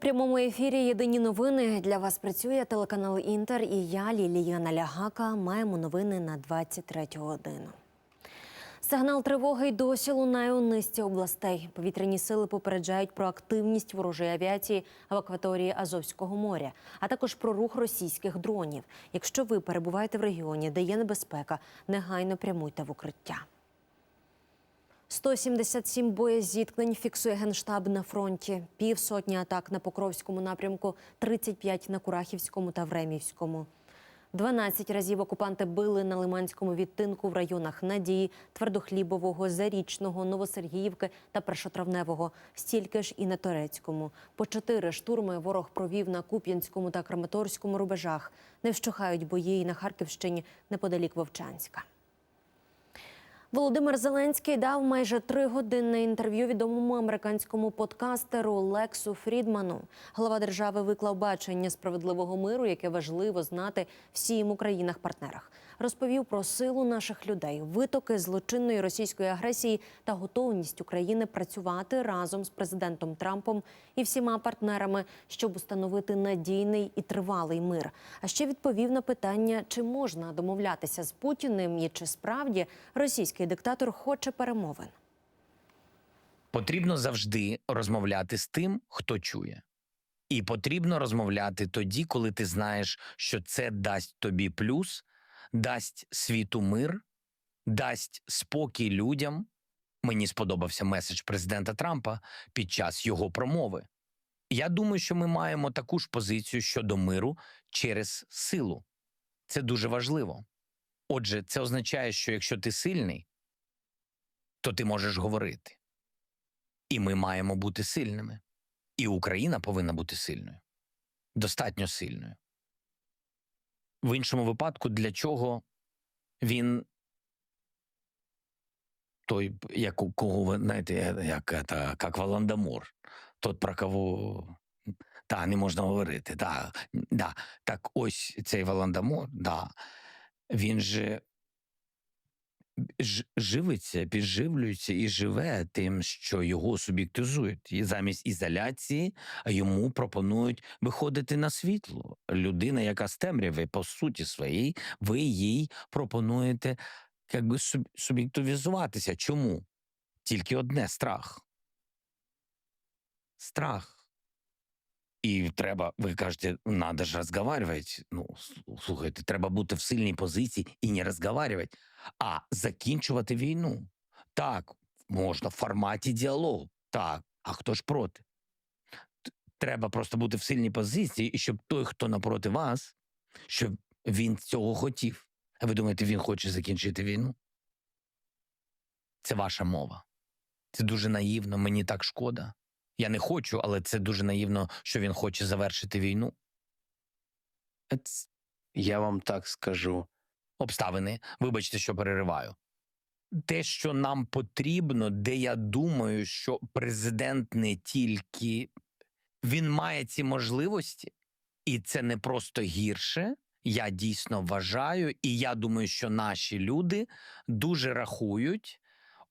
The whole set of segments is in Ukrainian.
прямому ефірі Єдині новини для вас працює телеканал Інтер і я, Лілія Налягака. Маємо новини на 23 годину. Сигнал тривоги й досі лунає у низці областей. Повітряні сили попереджають про активність ворожої авіації в акваторії Азовського моря, а також про рух російських дронів. Якщо ви перебуваєте в регіоні, де є небезпека, негайно прямуйте в укриття. 177 боєзіткнень фіксує генштаб на фронті. Півсотні атак на Покровському напрямку, 35 на Курахівському та Времівському. 12 разів окупанти били на Лиманському відтинку в районах Надії, Твердохлібового, Зарічного, Новосергіївки та Першотравневого. Стільки ж і на Торецькому. По чотири штурми ворог провів на Куп'янському та Краматорському рубежах. Не вщухають бої і на Харківщині неподалік Вовчанська. Володимир Зеленський дав майже тригодинне інтерв'ю відомому американському подкастеру Лексу Фрідману. Глава держави виклав бачення справедливого миру, яке важливо знати всім Українах-партнерах. Розповів про силу наших людей, витоки злочинної російської агресії та готовність України працювати разом з президентом Трампом і всіма партнерами, щоб установити надійний і тривалий мир. А ще відповів на питання, чи можна домовлятися з Путіним і чи справді російський диктатор хоче перемовин. Потрібно завжди розмовляти з тим, хто чує. І потрібно розмовляти тоді, коли ти знаєш, що це дасть тобі плюс, дасть світу мир, дасть спокій людям. Мені сподобався меседж президента Трампа під час його промови. Я думаю, що ми маємо таку ж позицію щодо миру через силу. Це дуже важливо. Отже, це означає, що якщо ти сильний, то ти можеш говорити. І ми маємо бути сильними. І Україна повинна бути сильною, достатньо сильною. В іншому випадку, для чого він той, як кого ви знаєте, як, это, як Валандамур, тот, про кого та, не можна говорити. Да, да. Так ось цей Валандамур, да, він же живиться, підживлюється і живе тим, що його суб'єктизують. І замість ізоляції йому пропонують виходити на світло. Людина, яка з темряви, по суті своїй, ви їй пропонуєте якби суб'єктивізуватися. Чому? Тільки одне страх. Страх. І треба, ви кажете, надо ж розговаривати. Ну, слухайте, треба бути в сильній позиції і не розговаривати, а закінчувати війну. Так, можна в форматі діалогу. Так, а хто ж проти? Треба просто бути в сильній позиції, і щоб той, хто напроти вас, щоб він цього хотів. А ви думаєте, він хоче закінчити війну? Це ваша мова. Це дуже наївно, мені так шкода. Я не хочу, але це дуже наївно, що він хоче завершити війну. Ец- Я вам так скажу. обставини. Вибачте, що перериваю. Те, що нам потрібно, де я думаю, що президент не тільки він має ці можливості, і це не просто гірше. Я дійсно вважаю, і я думаю, що наші люди дуже рахують.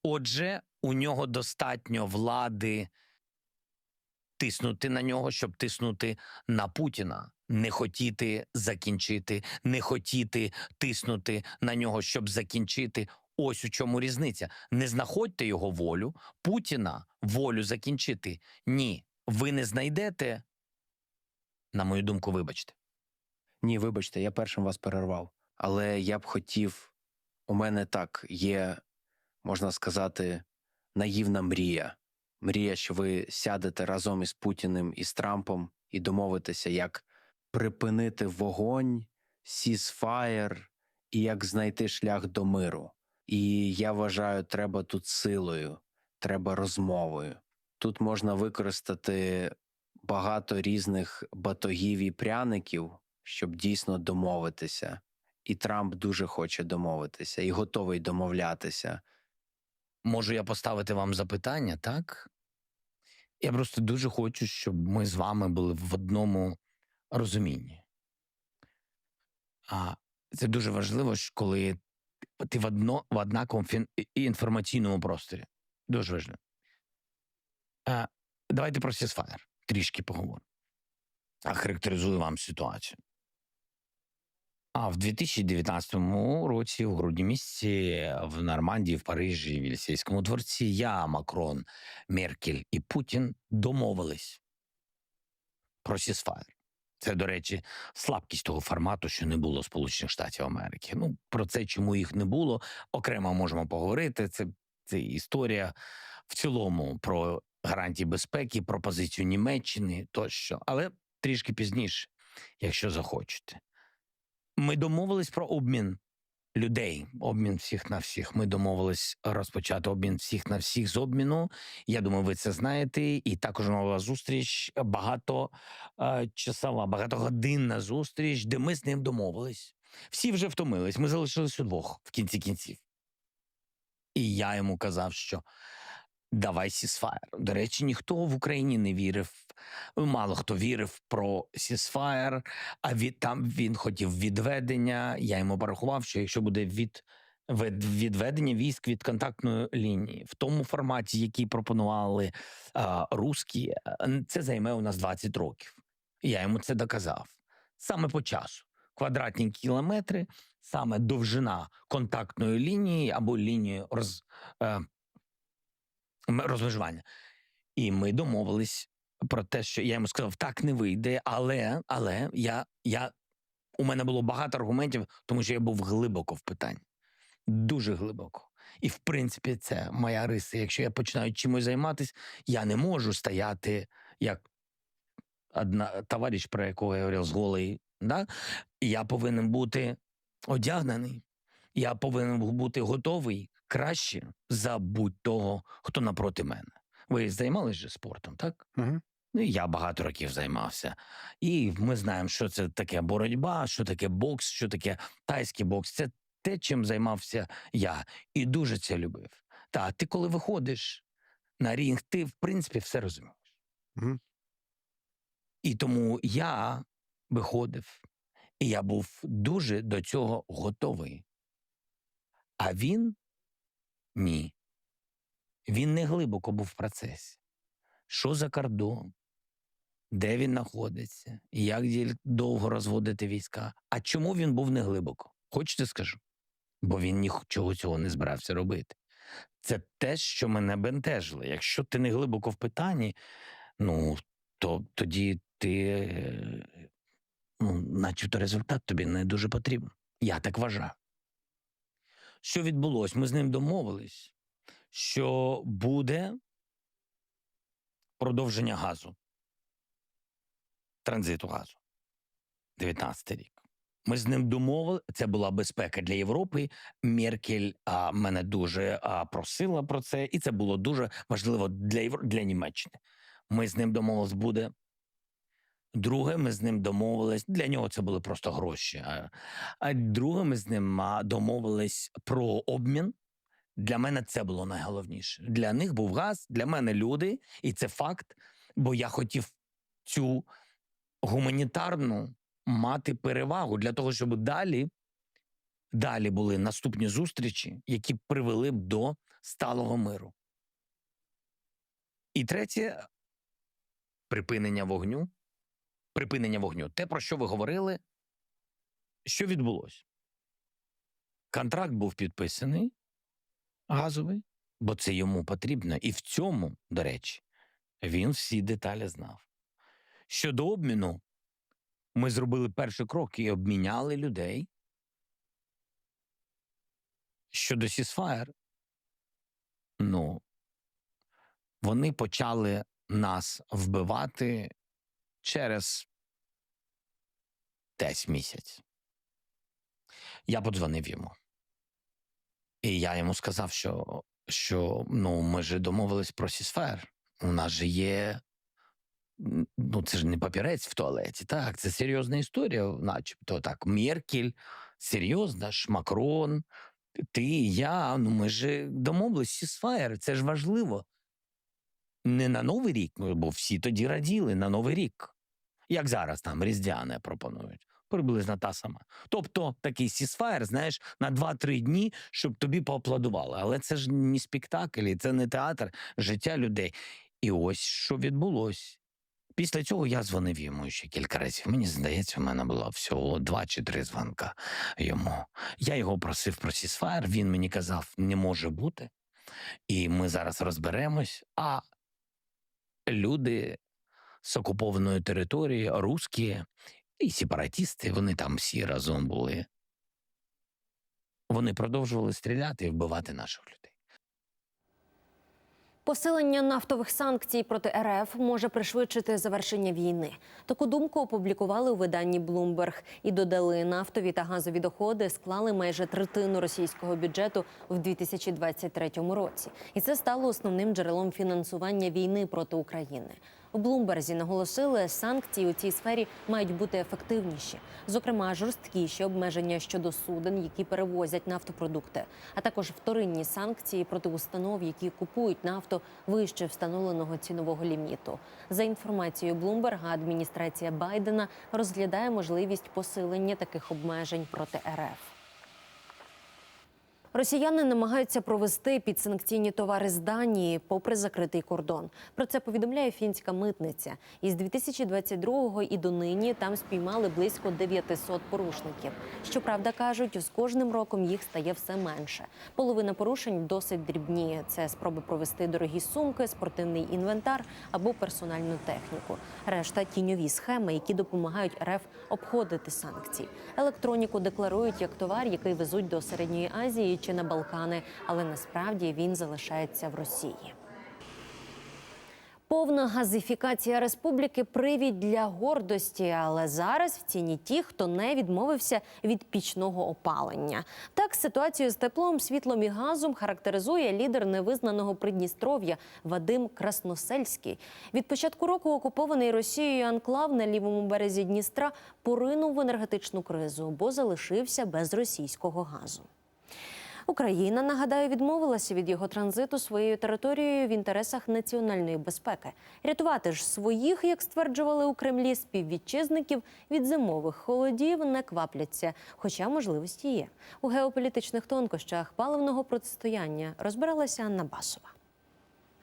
Отже, у нього достатньо влади тиснути на нього, щоб тиснути на Путіна, не хотіти закінчити, не хотіти тиснути на нього, щоб закінчити. Ось у чому різниця. Не знаходьте його волю, Путіна волю закінчити. Ні, ви не знайдете. На мою думку, вибачте. Ні, вибачте, я першим вас перервав. Але я б хотів, у мене так є, можна сказати, наївна мрія. Мрія, що ви сядете разом із Путіним і з Трампом і домовитеся, як припинити вогонь, сізфаєр і як знайти шлях до миру. І я вважаю, треба тут силою, треба розмовою. Тут можна використати багато різних батогів і пряників, щоб дійсно домовитися. І Трамп дуже хоче домовитися і готовий домовлятися. Можу я поставити вам запитання, так? Я просто дуже хочу, щоб ми з вами були в одному розумінні. А це дуже важливо, коли ти в, одно, в однаковому інформаційному просторі. Дуже важливо. А, давайте про Сісфаєр трішки поговоримо. а характеризую вам ситуацію. А в 2019 році, у грудні місяці, в Нормандії, в Парижі, в Єлісейському дворці, я, Макрон, Меркель і Путін домовились про сісфайр. Це, до речі, слабкість того формату, що не було Сполучених Штатів Америки. Ну, про це, чому їх не було, окремо можемо поговорити. Це, це історія в цілому про гарантії безпеки, про позицію Німеччини тощо, але трішки пізніше, якщо захочете. Ми домовились про обмін людей, обмін всіх на всіх. Ми домовились розпочати обмін всіх на всіх з обміну. Я думаю, ви це знаєте. І також нова зустріч е, часова, багатогодинна зустріч, де ми з ним домовились. Всі вже втомились. Ми залишились удвох в кінці кінців. І я йому казав, що давай сісфаєр. До речі, ніхто в Україні не вірив. Мало хто вірив про сісфаєр, а від там він хотів відведення. Я йому порахував, що якщо буде від, від відведення військ від контактної лінії в тому форматі, який пропонували а, русські, це займе у нас 20 років. Я йому це доказав саме по часу. Квадратні кілометри, саме довжина контактної лінії або лінії роз, е, розмежування. І ми домовились про те, що я йому сказав, так не вийде, але, але я, я, у мене було багато аргументів, тому що я був глибоко в питанні. Дуже глибоко. І в принципі, це моя риса. Якщо я починаю чимось займатися, я не можу стояти як одна товариш, про якого я говорив, з голий. Да? Я повинен бути одягнений. Я повинен бути готовий краще за будь-того, хто напроти мене. Ви займалися же спортом, так? Угу. Ну, я багато років займався. І ми знаємо, що це таке боротьба, що таке бокс, що таке тайський бокс. Це те, чим займався я, і дуже це любив. Та ти, коли виходиш на рінг, ти в принципі все розумієш. Мгм. І тому я виходив, і я був дуже до цього готовий. А він ні. Він не глибоко був в процесі. Що за кордон? Де він знаходиться? Як довго розводити війська? А чому він був не глибоко? Хочете скажу? Бо він нічого цього не збирався робити. Це те, що мене бентежило. Якщо ти не глибоко в питанні, ну то тоді ти, е, ну, начебто, результат тобі не дуже потрібен. Я так вважаю. Що відбулось? Ми з ним домовились, що буде продовження газу, транзиту газу. 19 рік. Ми з ним домовили. Це була безпека для Європи. Меркель а, мене дуже а, просила про це, і це було дуже важливо для Євро... для Німеччини. Ми з ним домовились, буде. Друге, ми з ним домовились. Для нього це були просто гроші. А, друге, ми з ним домовились про обмін. Для мене це було найголовніше. Для них був газ, для мене люди, і це факт. Бо я хотів цю гуманітарну мати перевагу для того, щоб далі, далі були наступні зустрічі, які привели б до сталого миру. І третє припинення вогню. Припинення вогню. Те, про що ви говорили, що відбулося? Контракт був підписаний газовий, бо це йому потрібно. І в цьому, до речі, він всі деталі знав. Щодо обміну, ми зробили перший крок і обміняли людей. Щодо Сісфаєр, ну, вони почали нас вбивати через десь місяць. Я подзвонив йому. І я йому сказав, що, що ну, ми ж домовились про Сісфаєр. У нас же є ну це ж не папірець в туалеті. Так, це серйозна історія, начебто так. Меркель, серйозна ж, Макрон, ти, я. Ну ми ж домовились сісфаєр, це ж важливо. Не на Новий рік, ну, бо всі тоді раділи на Новий рік. Як зараз там різдвяне пропонують. Приблизно та сама. Тобто такий сісфаєр, знаєш, на 2-3 дні, щоб тобі поаплодували. Але це ж не спектакль, це не театр, життя людей. І ось що відбулось. Після цього я дзвонив йому ще кілька разів. Мені здається, в мене було всього два чи три дзвонка йому. Я його просив про сісфайр, він мені казав, не може бути. І ми зараз розберемось. А люди з окупованої території, русські і сепаратісти, вони там всі разом були. Вони продовжували стріляти і вбивати наших людей. Посилення нафтових санкцій проти РФ може пришвидшити завершення війни. Таку думку опублікували у виданні Bloomberg і додали нафтові та газові доходи склали майже третину російського бюджету в 2023 році, і це стало основним джерелом фінансування війни проти України. У Блумберзі наголосили, санкції у цій сфері мають бути ефективніші, зокрема жорсткіші обмеження щодо суден, які перевозять нафтопродукти, а також вторинні санкції проти установ, які купують нафту вище встановленого цінового ліміту. За інформацією Блумберга, адміністрація Байдена розглядає можливість посилення таких обмежень проти РФ. Росіяни намагаються провести підсанкційні товари з Данії попри закритий кордон. Про це повідомляє фінська митниця. Із 2022-го і до нині там спіймали близько 900 порушників. Щоправда, кажуть, з кожним роком їх стає все менше. Половина порушень досить дрібні. Це спроби провести дорогі сумки, спортивний інвентар або персональну техніку. Решта тіньові схеми, які допомагають РФ обходити санкції. Електроніку декларують як товар, який везуть до середньої Азії чи на Балкани, але насправді він залишається в Росії. Повна газифікація республіки привід для гордості, але зараз в ціні ті, хто не відмовився від пічного опалення. Так ситуацію з теплом, світлом і газом характеризує лідер невизнаного Придністров'я Вадим Красносельський. Від початку року окупований Росією анклав на лівому березі Дністра поринув в енергетичну кризу, бо залишився без російського газу. Україна, нагадаю, відмовилася від його транзиту своєю територією в інтересах національної безпеки. Рятувати ж своїх, як стверджували у Кремлі, співвітчизників від зимових холодів не квапляться, хоча можливості є. У геополітичних тонкощах паливного протистояння розбиралася Анна Басова.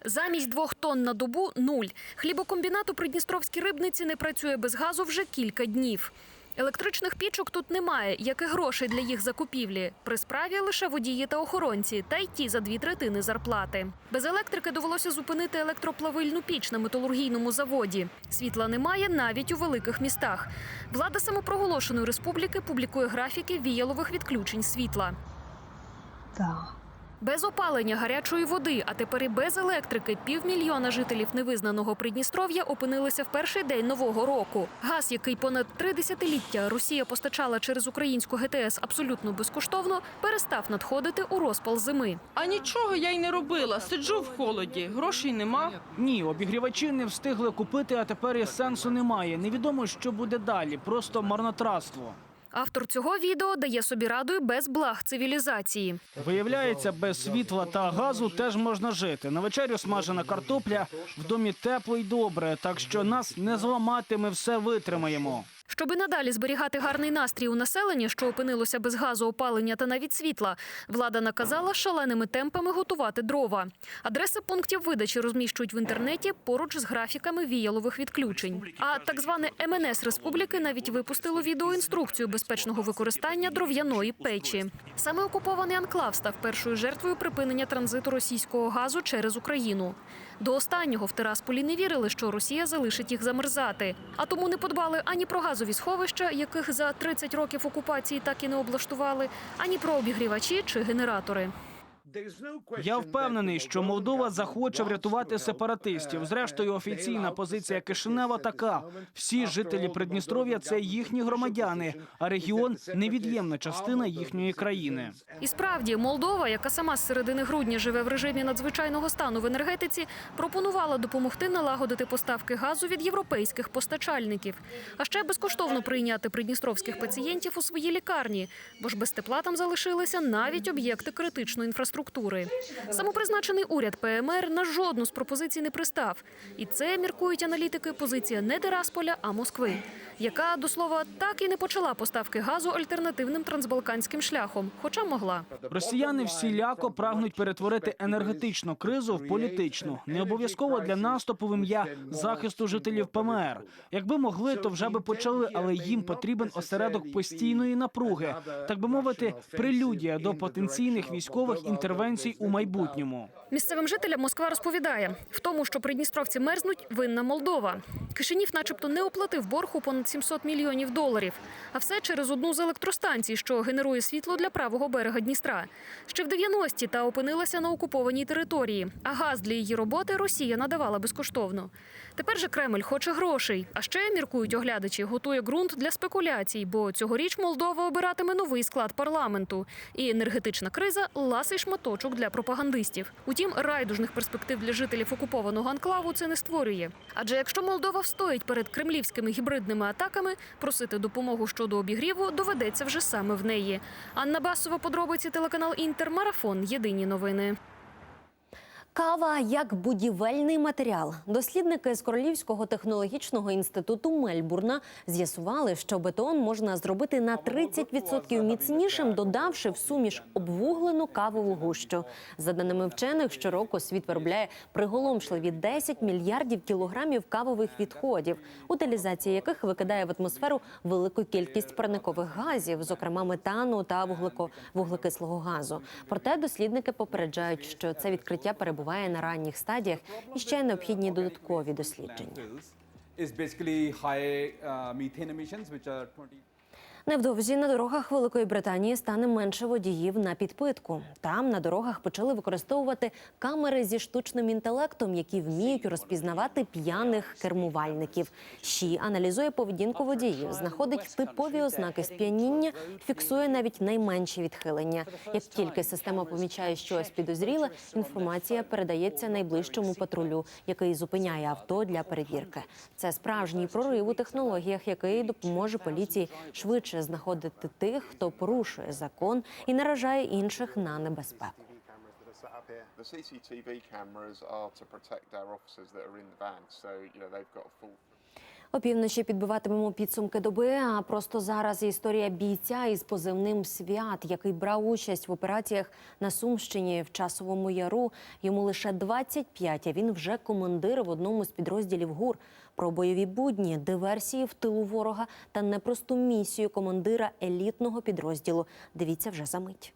Замість двох тонн на добу нуль. Хлібокомбінат у Придністровській рибниці не працює без газу вже кілька днів. Електричних пічок тут немає, як і грошей для їх закупівлі. При справі лише водії та охоронці, та й ті за дві третини зарплати. Без електрики довелося зупинити електроплавильну піч на металургійному заводі. Світла немає навіть у великих містах. Влада самопроголошеної республіки публікує графіки віялових відключень світла. Без опалення гарячої води, а тепер і без електрики, півмільйона жителів невизнаного Придністров'я опинилися в перший день нового року. Газ, який понад три десятиліття Росія постачала через українську ГТС абсолютно безкоштовно, перестав надходити у розпал зими. А нічого я й не робила. Сиджу в холоді, грошей нема. Ні, обігрівачі не встигли купити, а тепер і сенсу немає. Невідомо, що буде далі. Просто марнотратство. Автор цього відео дає собі раду і без благ цивілізації. Виявляється, без світла та газу теж можна жити. На вечерю смажена картопля, в домі тепло й добре, так що нас не зламати, ми все витримаємо. Щоби надалі зберігати гарний настрій у населення, що опинилося без газу, опалення та навіть світла, влада наказала шаленими темпами готувати дрова. Адреси пунктів видачі розміщують в інтернеті поруч з графіками віялових відключень. А так зване МНС Республіки навіть випустило відеоінструкцію безпечного використання дров'яної печі. Саме окупований анклав став першою жертвою припинення транзиту російського газу через Україну. До останнього в Тирасполі не вірили, що Росія залишить їх замерзати, а тому не подбали ані про газові сховища, яких за 30 років окупації так і не облаштували, ані про обігрівачі чи генератори. Я впевнений, що Молдова захоче врятувати сепаратистів. Зрештою, офіційна позиція Кишинева така: всі жителі Придністров'я це їхні громадяни, а регіон невід'ємна частина їхньої країни. І справді Молдова, яка сама з середини грудня живе в режимі надзвичайного стану в енергетиці, пропонувала допомогти налагодити поставки газу від європейських постачальників, а ще безкоштовно прийняти придністровських пацієнтів у свої лікарні, бо ж без тепла там залишилися навіть об'єкти критичної інфраструктури. Структури. Самопризначений уряд ПМР на жодну з пропозицій не пристав. І це, міркують аналітики, позиція не Тирасполя, а Москви, яка, до слова, так і не почала поставки газу альтернативним трансбалканським шляхом, хоча могла. Росіяни всіляко прагнуть перетворити енергетичну кризу в політичну, не обов'язково для наступу в ім'я захисту жителів ПМР. Якби могли, то вже би почали, але їм потрібен осередок постійної напруги, так би мовити, прелюдія до потенційних військових інтервенцій у майбутньому. Місцевим жителям Москва розповідає, в тому, що придністровці мерзнуть, винна Молдова. Кишинів, начебто, не оплатив борг у понад 700 мільйонів доларів. А все через одну з електростанцій, що генерує світло для правого берега Дністра. Ще в 90-ті та опинилася на окупованій території. А газ для її роботи Росія надавала безкоштовно. Тепер же Кремль хоче грошей. А ще міркують оглядачі, готує ґрунт для спекуляцій, бо цьогоріч Молдова обиратиме новий склад парламенту. І енергетична криза ласий шматочок для пропагандистів. Утім, райдужних перспектив для жителів окупованого анклаву це не створює. Адже якщо Молдова встоїть перед кремлівськими гібридними атаками, просити допомогу щодо обігріву доведеться вже саме в неї. Анна Басова, подробиці телеканал Інтермарафон. Єдині новини. Кава як будівельний матеріал. Дослідники з Королівського технологічного інституту Мельбурна з'ясували, що бетон можна зробити на 30% міцнішим, додавши в суміш обвуглену кавову гущу. За даними вчених, щороку світ виробляє приголомшливі 10 мільярдів кілограмів кавових відходів, утилізація яких викидає в атмосферу велику кількість парникових газів, зокрема метану та вуглекислого газу. Проте дослідники попереджають, що це відкриття перебуває на ранніх стадіях і ще необхідні додаткові дослідження. Невдовзі на дорогах Великої Британії стане менше водіїв на підпитку. Там на дорогах почали використовувати камери зі штучним інтелектом, які вміють розпізнавати п'яних кермувальників. ЩІ аналізує поведінку водіїв, знаходить типові ознаки сп'яніння, фіксує навіть найменші відхилення. Як тільки система помічає щось підозріле, інформація передається найближчому патрулю, який зупиняє авто для перевірки. Це справжній прорив у технологіях, який допоможе поліції швидше знаходити тих, хто порушує закон і наражає інших на небезпеку. The CCTV cameras are to protect our officers that are in the van, so you know they've got a full. Опівночі підбиватимемо підсумки доби. А просто зараз історія бійця із позивним свят, який брав участь в операціях на Сумщині в часовому яру. Йому лише 25, а він вже командир в одному з підрозділів ГУР. Про бойові будні, диверсії в тилу ворога та непросту місію командира елітного підрозділу. Дивіться вже за мить.